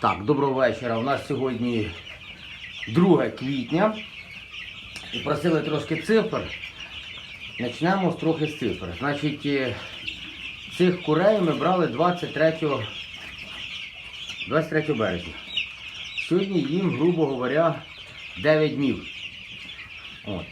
Так, доброго вечора. У нас сьогодні 2 квітня. І просили трошки цифр. Почнемо з трохи з цифр. Значить, е, цих курей ми брали 23, 23 березня. Сьогодні їм, грубо говоря, 9 днів. От.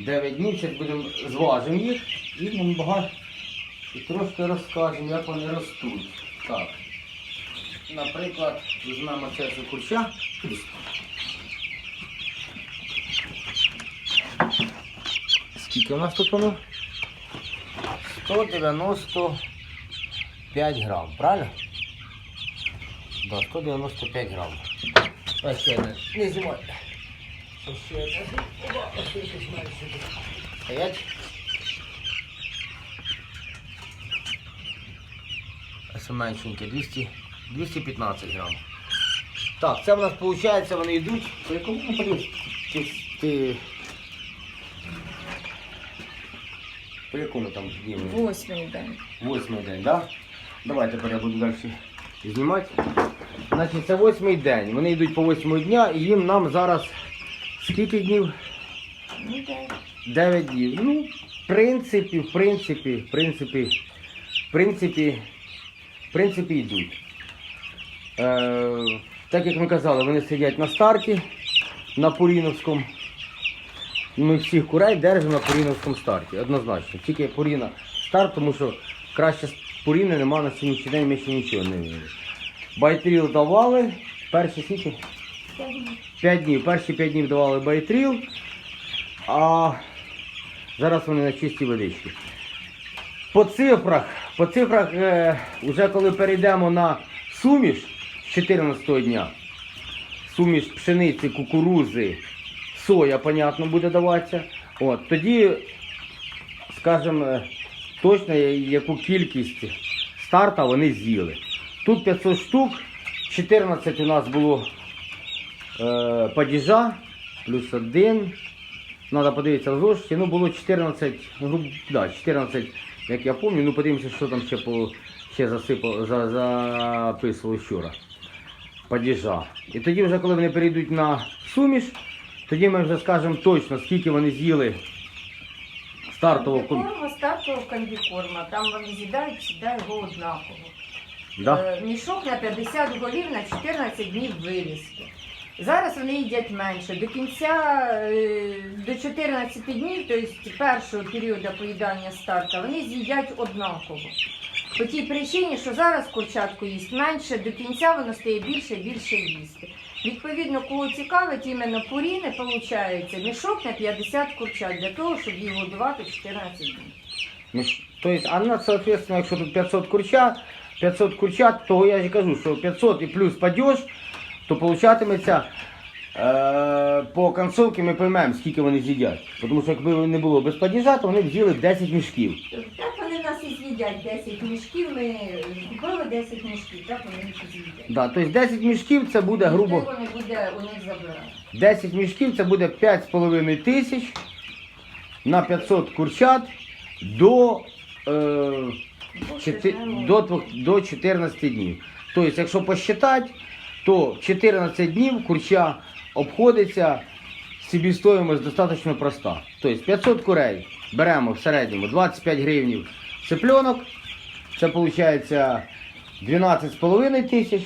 9 днів, зараз будемо зважимо їх і багато і трошки розкажемо, як вони ростуть. Так. Наприклад, візьмемо це за курча. Скільки у нас тут воно? 195 грам, правильно? Да, 195 грам. А ще одне. Не знімай. Ще одне. Ось тут щось менше. Стоять. Ось меншеньке, 200, 215 грам. Так, це в нас виходить, вони йдуть. По якому не? Ти. По якому там дні? Восьмий день. Восьмий день, так? Да? Давай тепер я буду далі знімати. Значить, це восьмий день. Вони йдуть по восьмого дня і їм нам зараз скільки днів? Ну. 9 днів. Ну, в принципі, в принципі, в принципі, в принципі, в принципі йдуть. Е, так як ми казали, вони сидять на старті на Поріновському. Ми всіх курей держимо на Поріновському старті, однозначно. Тільки Поріна старт, тому що краще Поріни нема на сьогоднішній день, ми ще нічого не вивели. Байтріл давали. Перші скільки? 5 днів. Перші 5 днів давали байтріл, а зараз вони на чистій водичці. По цифрах, по цифрах, е, вже коли перейдемо на суміш з 14 дня, суміш пшениці, кукурузи, соя, понятно, буде даватися. От, тоді, скажімо, е, точно яку кількість старта вони з'їли. Тут 500 штук, 14 у нас було е, падіжа, плюс один. Надо подивитися в зошиті. Ну було 14, ну, да, 14, як я пам'ятаю. Ну подивимося, що там ще по ще засипало, за, записувало вчора. Падіжа. І тоді вже коли вони перейдуть на суміш, тоді ми вже скажемо точно, скільки вони з'їли стартового Комбікорма, стартового комбікорма. Там вони з'їдають, сідає його однаково. Да? Е, Мішок на 50 голів на 14 днів вивізки. Зараз вони їдять менше. До кінця е, до 14 днів, тобто першого періоду поїдання старта, вони з'їдять однаково. По тій причині, що зараз курчатку їсть менше, до кінця воно стає більше і більше їсти. Відповідно, кого цікавить іменно пуріни, виходить мішок на 50 курчат для того, щоб їх годувати 14 днів. Ну, ж, то а на, соответственно, якщо тут 500 курчат, 500 курчат, то я ж кажу, що 500 і плюс падеж, то получатиметься по концовці ми поймемо, скільки вони з'їдять. Тому що якби не було без падежа, то вони б з'їли 10 мішків. Так вони в нас і з'їдять 10 мішків. Ми купили 10 мішків, так вони їх з'їдять. Да, тобто 10 мішків це буде грубо. Ніхто не буде у них забирати. 10 мішків це буде 5,5 тисяч на 500 курчат до, е, чотир- до, двох- до 14 днів. Тобто, якщо посчитати, то 14 днів курча обходиться собівстоїмость достатньо проста. Тобто 500 курей беремо в середньому 25 гривнів цыпленок, це виходить 12,5 тисяч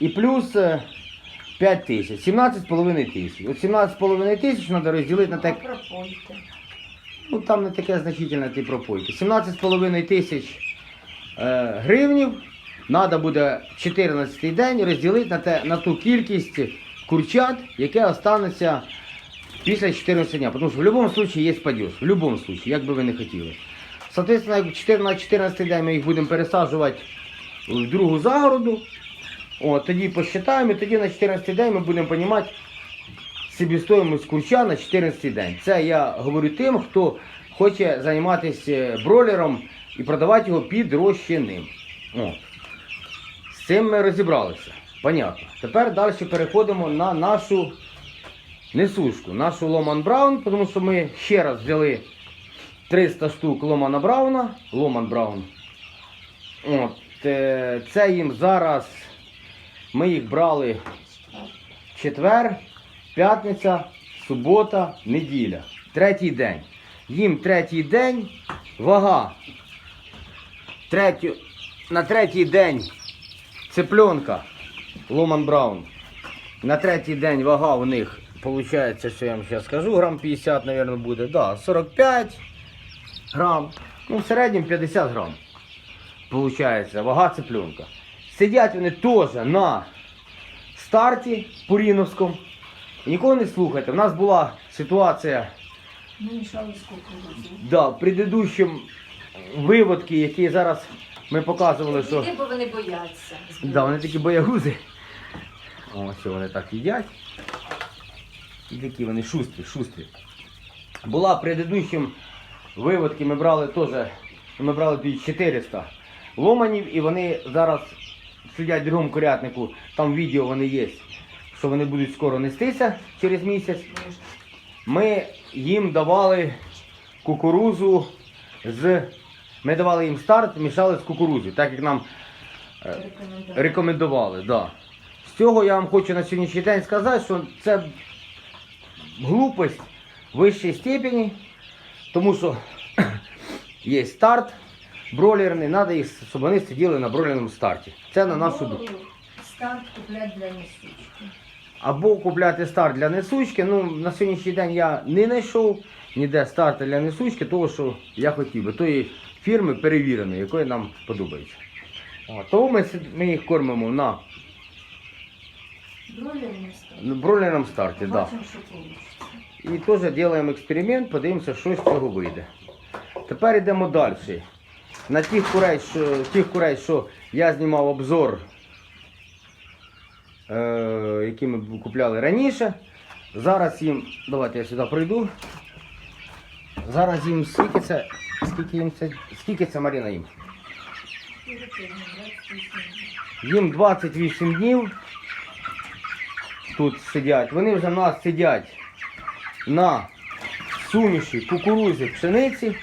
і плюс е, 5 тисяч, 17,5 тисяч. От 17,5 тисяч треба розділити на так. Ну там не таке значительне ті пропойки. 17,5 тисяч е, гривнів треба буде 14 день розділити на, те, на ту кількість курчат, яке останеться після 14 дня. Тому що в будь-якому випадку є падеж. В будь-якому випадку, як би ви не хотіли. Соответственно, як 14 на 14 день ми їх будемо пересаджувати в другу загороду. О, тоді посчитаємо, і тоді на 14 день ми будемо розуміти, собівстоїмость курча на 14 день. Це я говорю тим, хто хоче займатися бройлером і продавати його підрощеним. От. З цим ми розібралися. Понятно. Тепер далі переходимо на нашу несушку, нашу Ломан Браун, тому що ми ще раз взяли 300 штук Ломана Брауна. Ломан Браун. От, е, це їм зараз Ми їх брали четвер, п'ятниця, субота, неділя. Третій день. Їм третій день вага. Третю, на третій день цыпленка Ломан Браун. На третій день вага у них виходить, що я вам зараз скажу, грам 50, мабуть, буде. Да, 45 грам. Ну, в середньому 50 грам. Получається, вага цыпленка. Сидять вони теж на старті Пуріновському. Нікого не слухайте. У нас була ситуація Ми мішали да, в предыдущому виводки, які зараз ми показували, що. Бо вони бояться. Да, вони такі боягузи. Ось вони так їдять. І такі вони шустрі, шустрі. Була в предыдущому виводці, ми брали теж, ми брали тоді 400 ломанів, і вони зараз сидять в другому курятнику, там відео вони є, що вони будуть скоро нестися через місяць. Ми їм давали кукурузу з. Ми давали їм старт, мішали з кукурузою, так як нам е, рекомендували. Да. З цього я вам хочу на сьогоднішній день сказати, що це глупость вищої степені, тому що є старт бройлерний, треба їх, щоб вони сиділи на бройлерному старті. Це на нашу думку. Старт куплять для несучки. Або купляти старт для несучки. Ну, на сьогоднішній день я не знайшов ніде старта для несучки, того, що я хотів би, тої фірми перевіреної, якої нам подобається. Тому ми, ми їх кормимо на На старті. Да. Бачимо, що вийде. І теж робимо експеримент, подивимося, що з цього вийде. Тепер йдемо далі. На тих курей, що, тих курей, що я знімав обзор, е, які ми купляли раніше. Зараз їм, давайте я сюди прийду. Зараз їм скільки це, скільки їм це, скільки це Маріна їм? Їм 28 днів тут сидять. Вони вже в нас сидять на суміші кукурузі, пшениці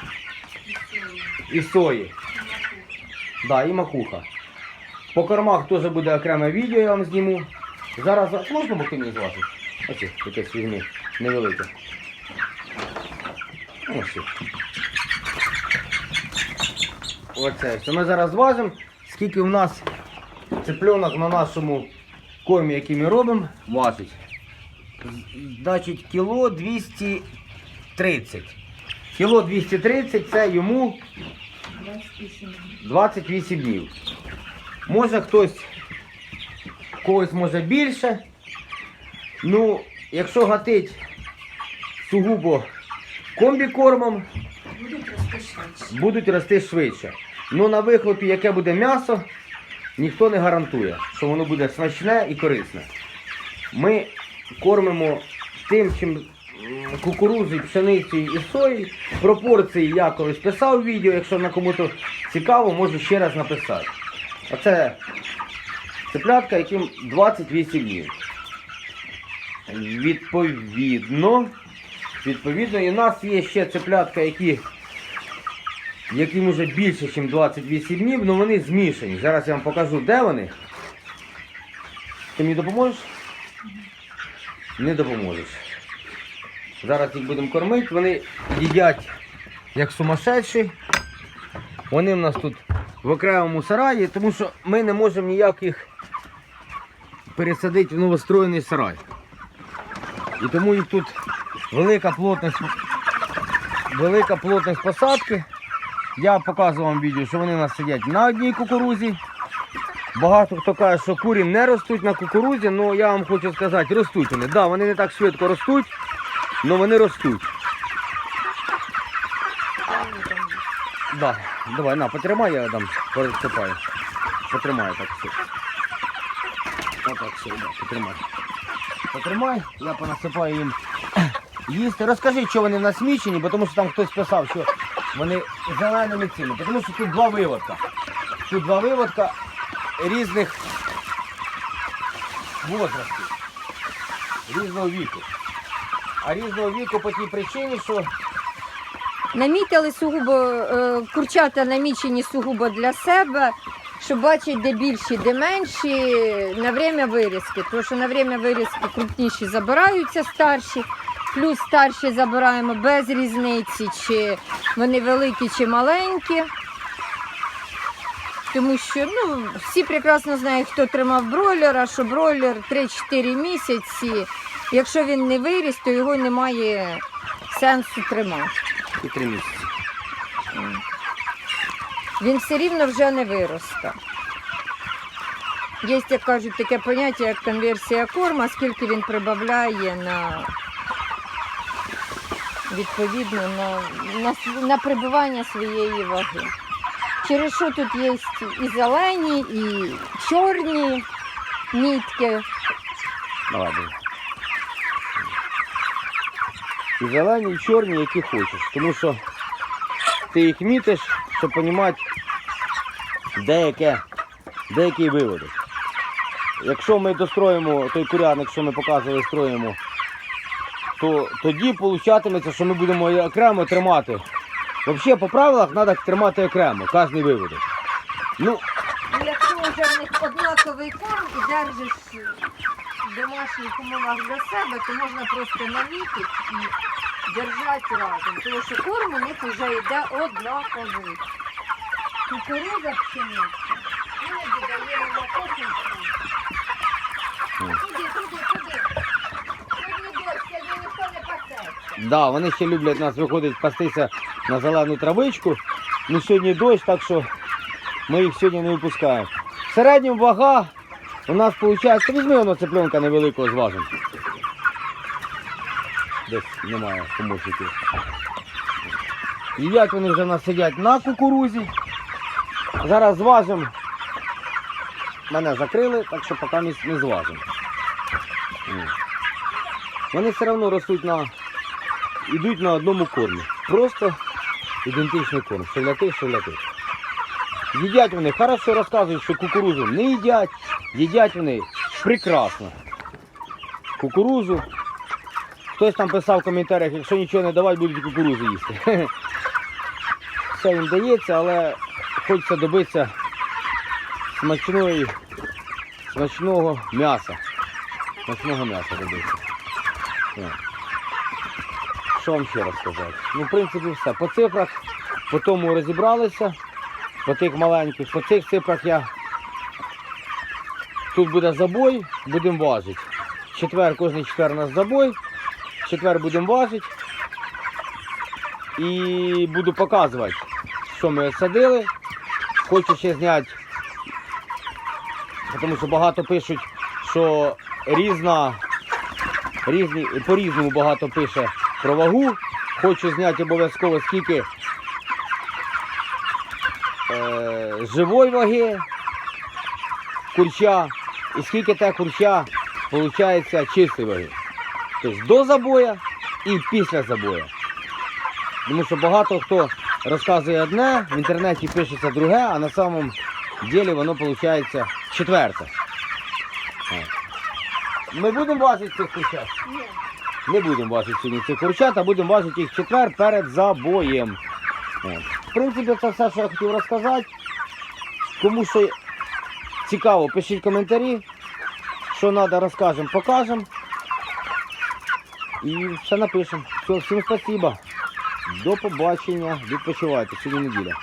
і сої. Да, і макуха. По кормах теж буде окреме відео, я вам зніму. Зараз можна бути мені зважити? Ось якесь візьми невелике. Ось. Оце. Ми зараз зважимо, скільки в нас цыпленок на нашому кормі, який ми робимо, важить. Значить, кіло 230. Кіло 230 це йому 28 28 днів. Може хтось, когось може більше. Ну, якщо гатить сугубо комбікормом, Будуть рости швидше. будуть рости швидше. Ну на вихлопі, яке буде м'ясо, ніхто не гарантує, що воно буде смачне і корисне. Ми кормимо тим, чим м, кукурузою, пшеницею і соєю. Пропорції я колись писав в відео, якщо на кому-то цікаво, можу ще раз написати. Оце цеплятка, яким 28 днів. Відповідно, відповідно, і в нас є ще цеплятка, які яким вже більше, ніж 28 днів, але вони змішані. Зараз я вам покажу, де вони. Ти мені допоможеш? Не допоможеш. Зараз їх будемо кормити, вони їдять як сумасшедші. Вони в нас тут в окремому сараї, тому що ми не можемо ніяк їх пересадити в новостроєний сарай. І тому їх тут велика плотність, велика плотність посадки. Я показував вам відео, що вони у нас сидять на одній кукурузі. Багато хто каже, що курі не ростуть на кукурузі, але я вам хочу сказати, ростуть вони. Так, да, вони не так швидко ростуть, але вони ростуть. Да. Давай, на, потримай, я там пересипаю. Потримай так все. Отак все, да, потримай. Потримай, я понасипаю їм їсти. Розкажи, що вони насмічені, тому що там хтось писав, що вони зеленими цими. Тому що тут два виводка. Тут два виводка різних возрастів, різного віку. А різного віку по тій причині, що Намітили сугубо, е, курчата намічені сугубо для себе, щоб бачити, де більші, де менші, на время вирізки. Тому що на время вирізки крупніші забираються старші, плюс старші забираємо без різниці, чи вони великі, чи маленькі. Тому що ну, всі прекрасно знають, хто тримав бройлера, що бройлер 3-4 місяці. Якщо він не виріс, то його немає сенсу тримати. І три місяці. Він все рівно вже не виросте. Є, як кажуть, таке поняття, як конверсія корма, скільки він прибавляє на відповідно на, на, на прибивання своєї ваги. Через що тут є і зелені, і чорні нитки. Давай, давай. І зелені, і чорні, які хочеш. Тому що ти їх мітиш, щоб розуміти, де, яке, де який виводок. Якщо ми достроїмо той курятник, що ми показували, строїмо, то тоді получатиметься, що ми будемо окремо тримати. Взагалі, по правилах треба тримати окремо, кожний виводок. Ну, Ну, Якщо вже в них однаковий корм і держиш домашніх умовах для себе, то можна просто намітити і держати разом. Тому що корм у них вже йде однаковий. Кукуруза пшениця. Ми додаємо на кухоньку. Мгм. Туди, туди, туди. Сьогодні дощ, сьогодні ніхто не пасеться. Да, вони ще люблять нас виходить пастися на зелену травичку. Ну сьогодні дощ, так що ми їх сьогодні не випускаємо. В середньому вага у нас виходить, візьми воно цыпленка невеликого зважимо. Десь немає помощників. Їдять вони вже нас сидять на кукурузі. Зараз зважимо. Мене закрили, так що поки не зважимо. Вони все одно ростуть на йдуть на одному кормі. Просто ідентичний корм. Шеляти, шеляти. Їдять вони, хорошо розказують, що кукурузу не їдять, їдять вони прекрасно. Кукурузу. Хтось там писав в коментарях, якщо нічого не давати, будуть кукурузу їсти. Все їм дається, але хочеться добитися смачної, смачного м'яса. Смачного м'яса добитися. Що вам ще розказати? Ну, в принципі, все. По цифрах, по тому розібралися, по тих маленьких, по цих цифрах я. Тут буде забой, будемо важити. Четвер, кожний четвер у нас забой. Четвер будемо важити. І буду показувати, що ми садили. Хочу ще зняти, тому що багато пишуть, що різна різні, по-різному багато пише про вагу. Хочу зняти обов'язково скільки е, живої ваги курча і скільки те курча виходить чистої ваги. Тобто до забоя і після забоя. Тому що багато хто розказує одне, в інтернеті пишеться друге, а на самому ділі воно виходить четверте. Ми будемо важити цих курчат? Ні. Не будемо важити сьогодні цих курчат, а будемо важити їх четвер перед забоєм. В принципі, це все, що я хотів розказати. Кому що цікаво, пишіть коментарі. Що треба, розкажемо, покажемо. І все напишемо. Все, всім спасибо. До побачення. Відпочивайте. Сьогодні неділя.